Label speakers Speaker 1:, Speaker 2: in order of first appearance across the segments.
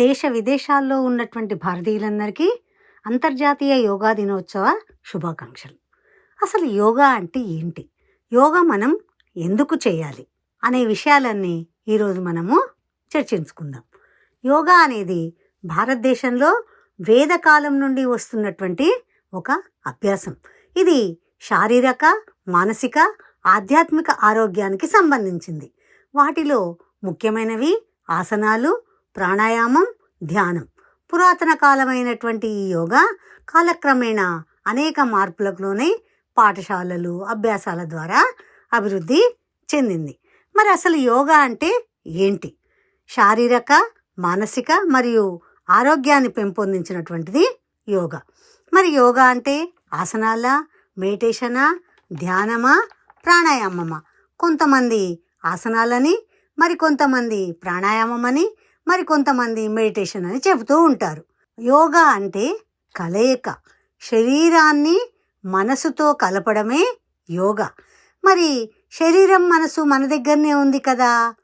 Speaker 1: దేశ విదేశాల్లో ఉన్నటువంటి భారతీయులందరికీ అంతర్జాతీయ యోగా దినోత్సవ శుభాకాంక్షలు. అసలు యోగా అంటే ఏంటి? యోగా మనం ఎందుకు చేయాలి? అనే విషయాలన్నీ ఈరోజు మనము చర్చించుకుందాం. యోగా అనేది భారతదేశంలో వేదకాలం నుండి వస్తున్నటువంటి ఒక అభ్యాసం. ఇది శారీరక మానసిక ఆధ్యాత్మిక ఆరోగ్యానికి సంబంధించింది. వాటిలో ముఖ్యమైనవి ఆసనాలు ప్రాణాయామం ధ్యానం. పురాతన కాలమైనటువంటి ఈ యోగా కాలక్రమేణా అనేక మార్పులకులోనే పాఠశాలలు అభ్యాసాల ద్వారా అభివృద్ధి చెందింది. మరి అసలు యోగా అంటే ఏంటి? శారీరక మానసిక మరియు ఆరోగ్యాన్ని పెంపొందించినటువంటిది యోగా. మరి యోగా అంటే ఆసనాల మెడిటేషనా ధ్యానమా ప్రాణాయామమా? కొంతమంది ఆసనాలని మరి కొంతమంది ప్రాణాయామమని మరి కొంతమంది మెడిటేషన్ అని చెబుతూ ఉంటారు. యోగా అంటే కలయిక. శరీరాన్ని మనసుతో కలపడమే యోగా. మరి శరీరం మనసు మన దగ్గరనే ఉంది కదా?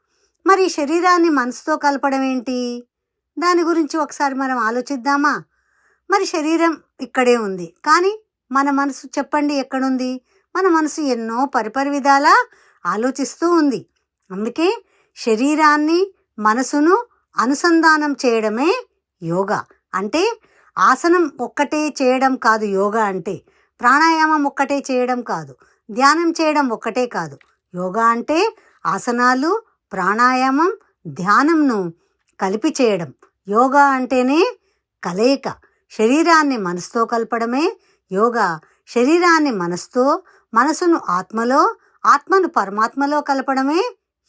Speaker 1: మరి శరీరాన్ని మనసుతో కలపడం ఏంటి? దాని గురించి ఒకసారి మనం ఆలోచిద్దామా? మరి శరీరం ఇక్కడే ఉంది. కానీ మన మనసు చెప్పండి ఎక్కడుంది? మన మనసు ఎన్నో పరిపరి విధాలా ఆలోచిస్తూ ఉంది. అందుకే శరీరాన్ని మనసును అనుసంధానం చేయడమే యోగా. అంటే ఆసనం ఒక్కటే చేయడం కాదు యోగా అంటే. ప్రాణాయామం ఒక్కటే చేయడం కాదు. ధ్యానం చేయడం ఒక్కటే కాదు. యోగా అంటే ఆసనాలు ప్రాణాయామం ధ్యానంను కలిపి చేయడం. యోగా అంటేనే కలయిక. శరీరాన్ని మనసుతో కలపడమే యోగా. శరీరాన్ని మనసుతో మనసును ఆత్మలో ఆత్మను పరమాత్మలో కలపడమే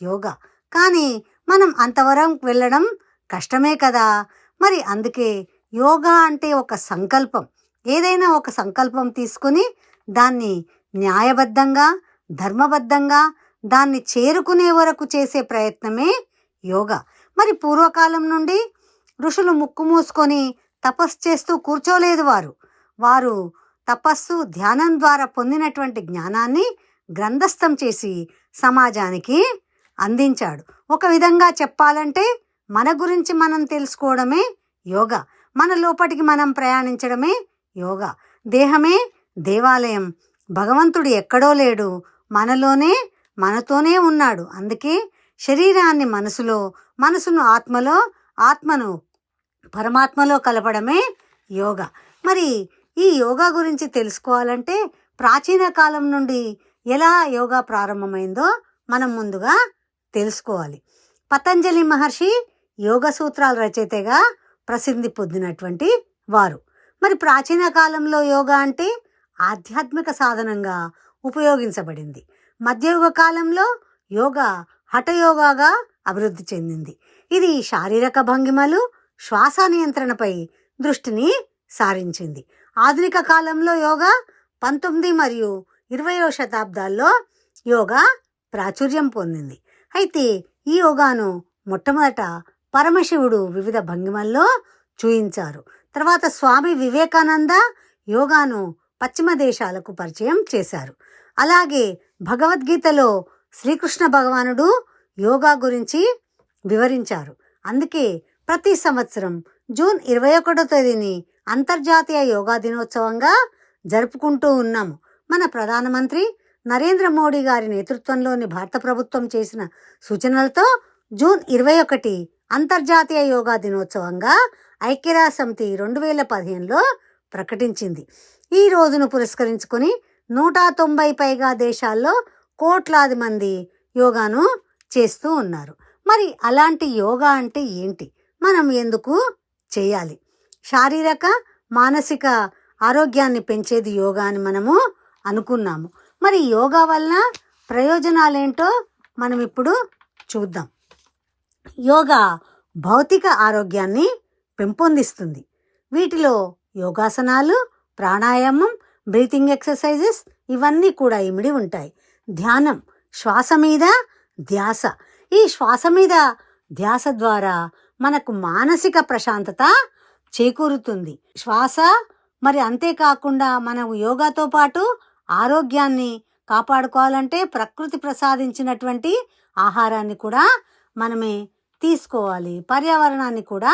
Speaker 1: యోగా. కానీ మనం అంతవరం వెళ్ళడం కష్టమే కదా! మరి అందుకే యోగా అంటే ఒక సంకల్పం. ఏదైనా ఒక సంకల్పం తీసుకుని దాన్ని న్యాయబద్ధంగా ధర్మబద్ధంగా దాన్ని చేరుకునే వరకు చేసే ప్రయత్నమే యోగా. మరి పూర్వకాలం నుండి ఋషులు ముక్కు మూసుకొని తపస్సు చేస్తూ కూర్చోలేదు వారు. వారు తపస్సు ధ్యానం ద్వారా పొందినటువంటి జ్ఞానాన్ని గ్రంథస్థం చేసి సమాజానికి అందించాడు. ఒక విధంగా చెప్పాలంటే మన గురించి మనం తెలుసుకోవడమే యోగా. మన లోపటికి మనం ప్రయాణించడమే యోగా. దేహమే దేవాలయం. భగవంతుడు ఎక్కడో లేడు. మనలోనే మనతోనే ఉన్నాడు. అందుకే శరీరాన్ని మనసులో మనసును ఆత్మలో ఆత్మను పరమాత్మలో కలపడమే యోగా. మరి ఈ యోగా గురించి తెలుసుకోవాలంటే ప్రాచీన కాలం నుండి ఎలా యోగా ప్రారంభమైందో మనం ముందుగా తెలుసుకోవాలి. పతంజలి మహర్షి యోగ సూత్రాల రచయితగా ప్రసిద్ధి పొందినటువంటి వారు. మరి ప్రాచీన కాలంలో యోగా అంటే ఆధ్యాత్మిక సాధనంగా ఉపయోగించబడింది. మధ్యయుగ కాలంలో యోగా హఠయోగాగా అభివృద్ధి చెందింది. ఇది శారీరక భంగిమలు శ్వాస నియంత్రణపై దృష్టిని సారించింది. ఆధునిక కాలంలో యోగా పంతొమ్మిది మరియు ఇరవయో శతాబ్దాల్లో యోగా ప్రాచుర్యం పొందింది. అయితే ఈ యోగాను మొట్టమొదట పరమశివుడు వివిధ భంగిమల్లో చూయించారు. తర్వాత స్వామి వివేకానంద యోగాను పశ్చిమ దేశాలకు పరిచయం చేశారు. అలాగే భగవద్గీతలో శ్రీకృష్ణ భగవానుడు యోగా గురించి వివరించారు. అందుకే ప్రతి సంవత్సరం జూన్ ఇరవై ఒకటో తేదీని అంతర్జాతీయ యోగా దినోత్సవంగా జరుపుకుంటూ ఉన్నాము. మన ప్రధానమంత్రి నరేంద్ర మోడీ గారి నేతృత్వంలోని భారత ప్రభుత్వం చేసిన సూచనలతో జూన్ ఇరవై ఒకటి అంతర్జాతీయ యోగా దినోత్సవంగా ఐక్యరాజ్య సమితి రెండు వేల పదిహేనులో ప్రకటించింది. ఈ రోజును పురస్కరించుకొని నూట తొంభై పైగా దేశాల్లో కోట్లాది మంది యోగాను చేస్తూ ఉన్నారు. మరి అలాంటి యోగా అంటే ఏంటి? మనం ఎందుకు చేయాలి? శారీరక మానసిక ఆరోగ్యాన్ని పెంచేది యోగా అని మనము అనుకున్నాము. మరి యోగా వలన ప్రయోజనాలేంటో మనం ఇప్పుడు చూద్దాం. యోగా భౌతిక ఆరోగ్యాన్ని పెంపొందిస్తుంది. వీటిలో యోగాసనాలు ప్రాణాయామం బ్రీతింగ్ ఎక్సర్సైజెస్ ఇవన్నీ కూడా ఇమిడి ఉంటాయి. ధ్యానం శ్వాస మీద ధ్యాస. ఈ శ్వాస మీద ధ్యాస ద్వారా మనకు మానసిక ప్రశాంతత చేకూరుతుంది. శ్వాస మరి అంతేకాకుండా మనం యోగాతో పాటు ఆరోగ్యాన్ని కాపాడుకోవాలంటే ప్రకృతి ప్రసాదించినటువంటి ఆహారాన్ని కూడా మనమే తీసుకోవాలి. పర్యావరణాన్ని కూడా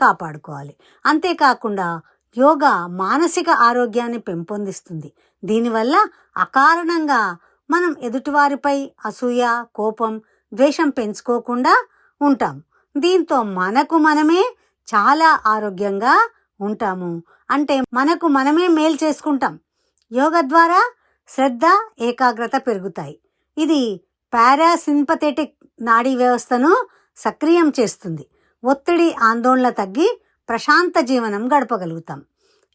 Speaker 1: కాపాడుకోవాలి. అంతేకాకుండా యోగా మానసిక ఆరోగ్యాన్ని పెంపొందిస్తుంది. దీనివల్ల అకారణంగా మనం ఎదుటివారిపై అసూయ కోపం ద్వేషం పెంచుకోకుండా ఉంటాం. దీంతో మనకు మనమే చాలా ఆరోగ్యంగా ఉంటాము. అంటే మనకు మనమే మేలు చేసుకుంటాం. యోగా ద్వారా శ్రద్ధ ఏకాగ్రత పెరుగుతాయి. ఇది పారాసింపథెటిక్ నాడీ వ్యవస్థను సక్రియం చేస్తుంది. ఒత్తిడి ఆందోళన తగ్గి ప్రశాంత జీవనం గడపగలుగుతాం.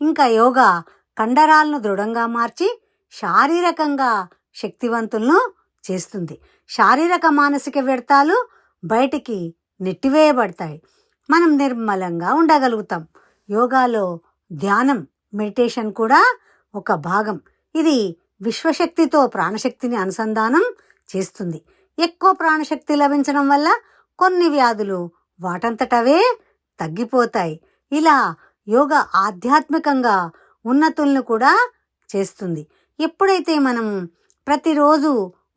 Speaker 1: ఇంకా యోగా కండరాలను దృఢంగా మార్చి శారీరకంగా శక్తివంతులను చేస్తుంది. శారీరక మానసిక వ్యర్థాలు బయటికి నెట్టివేయబడతాయి. మనం నిర్మలంగా ఉండగలుగుతాం. యోగాలో ధ్యానం మెడిటేషన్ కూడా ఒక భాగం. ఇది విశ్వశక్తితో ప్రాణశక్తిని అనుసంధానం చేస్తుంది. ఎక్కువ ప్రాణశక్తి లభించడం వల్ల కొన్ని వ్యాధులు వాటంతటవే తగ్గిపోతాయి. ఇలా యోగా ఆధ్యాత్మికంగా ఉన్నతులను కూడా చేస్తుంది. ఎప్పుడైతే మనం ప్రతిరోజు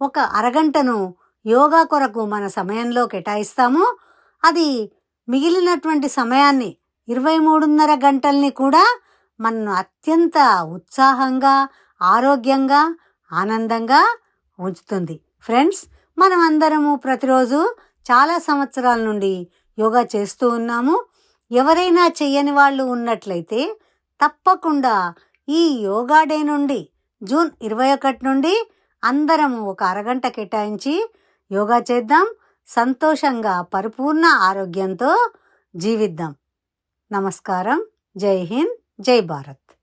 Speaker 1: ఒక అరగంటను యోగా కొరకు మన సమయంలో కేటాయిస్తామో అది మిగిలినటువంటి సమయాన్ని ఇరవై మూడున్నర గంటల్ని కూడా మనను అత్యంత ఉత్సాహంగా ఆరోగ్యంగా ఆనందంగా ఉంచుతుంది. ఫ్రెండ్స్ మనం అందరము ప్రతిరోజు చాలా సంవత్సరాల నుండి యోగా చేస్తూ ఉన్నాము. ఎవరైనా చెయ్యని వాళ్ళు ఉన్నట్లయితే తప్పకుండా ఈ యోగా డే నుండి జూన్ ఇరవై ఒకటి నుండి అందరము ఒక అరగంట కేటాయించి యోగా చేద్దాం. సంతోషంగా పరిపూర్ణ ఆరోగ్యంతో జీవిద్దాం. నమస్కారం. జై హింద్. జై భారత్.